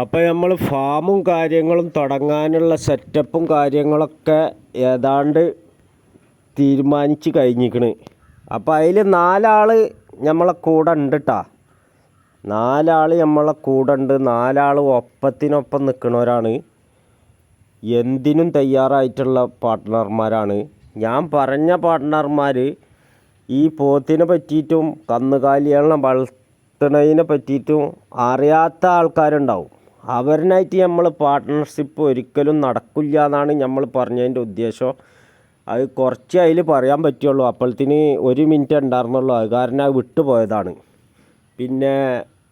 അപ്പോൾ നമ്മൾ ഫാമും കാര്യങ്ങളും തുടങ്ങാനുള്ള സെറ്റപ്പും കാര്യങ്ങളൊക്കെ ഏതാണ്ട് തീരുമാനിച്ച് കഴിഞ്ഞിക്കണ്. അപ്പോൾ അതിൽ നാലാൾ നമ്മളെ കൂടെ ഉണ്ട് കേട്ടാ നാലാൾ നമ്മളെ കൂടെ ഉണ്ട്. നാലാൾ ഒപ്പത്തിനൊപ്പം നിൽക്കുന്നവരാണ് എന്തിനും തയ്യാറായിട്ടുള്ള പാർട്ട്ണർമാരാണ്. ഞാൻ പറഞ്ഞ പാർട്ട്ണർമാർ ഈ പോത്തിനെ പറ്റിയിട്ടും കന്നുകാലികളെ വളർത്തുന്നതിനെ പറ്റിയിട്ടും അറിയാത്ത ആൾക്കാരുണ്ടാവും. അവരിനായിട്ട് നമ്മൾ പാർട്ട്ണർഷിപ്പ് ഒരിക്കലും നടക്കില്ല എന്നാണ് നമ്മൾ പറഞ്ഞതിന്റെ ഉദ്ദേശം. അത് കുറച്ച് അതിൽ പറയാൻ പറ്റുള്ളൂ. അപ്പോഴത്തിന് ഒരു മിനിറ്റ് ഉണ്ടായിരുന്നുള്ളൂ. അത് കാരണം അത് വിട്ടുപോയതാണ് പിന്നെ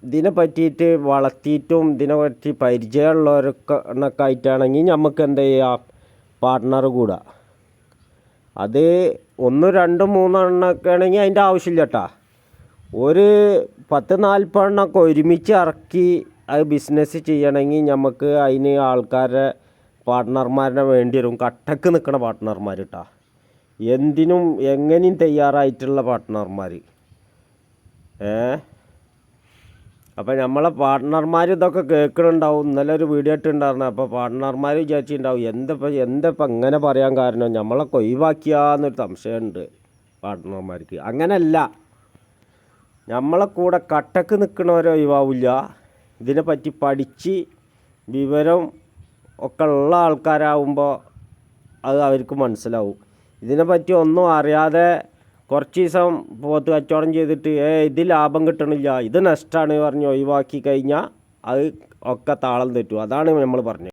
ഇതിനെ പറ്റിയിട്ട് വളർത്തിയിട്ടും ഇതിനെ പറ്റി പരിചയമുള്ളവരൊക്കെ ആയിട്ടാണെങ്കിൽ നമുക്ക് എന്ത് ചെയ്യാം? പാർട്ട്ണർ കൂടാ. അത് ഒന്ന് രണ്ട് മൂന്നെണ്ണമൊക്കെ ആണെങ്കിൽ അതിന്റെ ആവശ്യമില്ല കേട്ടാ ഒരു പത്ത് നാൽപ്പതെണ്ണമൊക്കെ ഒരുമിച്ച് ഇറക്കി അത് ബിസിനസ് ചെയ്യണമെങ്കിൽ നമുക്ക് അതിന് ആൾക്കാരെ പാർട്ട്ണർമാരെ വേണ്ടി വരും കട്ടക്ക് നിൽക്കണ പാർട്ട്ണർമാർ കേട്ടാ എന്തിനും എങ്ങനെയും തയ്യാറായിട്ടുള്ള പാർട്ട്ണർമാർ ഏ? അപ്പോൾ നമ്മളെ പാർട്ട്ണർമാർ ഇതൊക്കെ കേൾക്കുന്നുണ്ടാവും ഇന്നലെ ഒരു വീഡിയോ ഇട്ടുണ്ടായിരുന്നു അപ്പോൾ പാർട്ട്ണർമാർ വിചാരിച്ചിട്ടുണ്ടാവും. എന്തപ്പോൾ എന്തപ്പോൾ അങ്ങനെ പറയാൻ കാരണം? നമ്മളൊക്കെ ഒഴിവാക്കിയാന്നൊരു സംശയമുണ്ട് പാർട്ട്ണർമാർക്ക് അങ്ങനല്ല. നമ്മളെ കൂടെ കട്ടക്ക് നിൽക്കണവരെ ഒഴിവാവില്ല. ഇതിനെപ്പറ്റി പഠിച്ച് വിവരം ഒക്കെ ഉള്ള ആൾക്കാരാവുമ്പോൾ അത് അവർക്ക് മനസ്സിലാവും. ഇതിനെപ്പറ്റി ഒന്നും അറിയാതെ കുറച്ച് ദിവസം പോത്ത് കച്ചവടം ചെയ്തിട്ട് ഏ ഇത് ലാഭം കിട്ടണില്ല ഇത് നഷ്ടമാണ് പറഞ്ഞ് ഒഴിവാക്കി കഴിഞ്ഞാൽ അത് ഒക്കെ താളം തെറ്റും. അതാണ് നമ്മൾ പറഞ്ഞത്.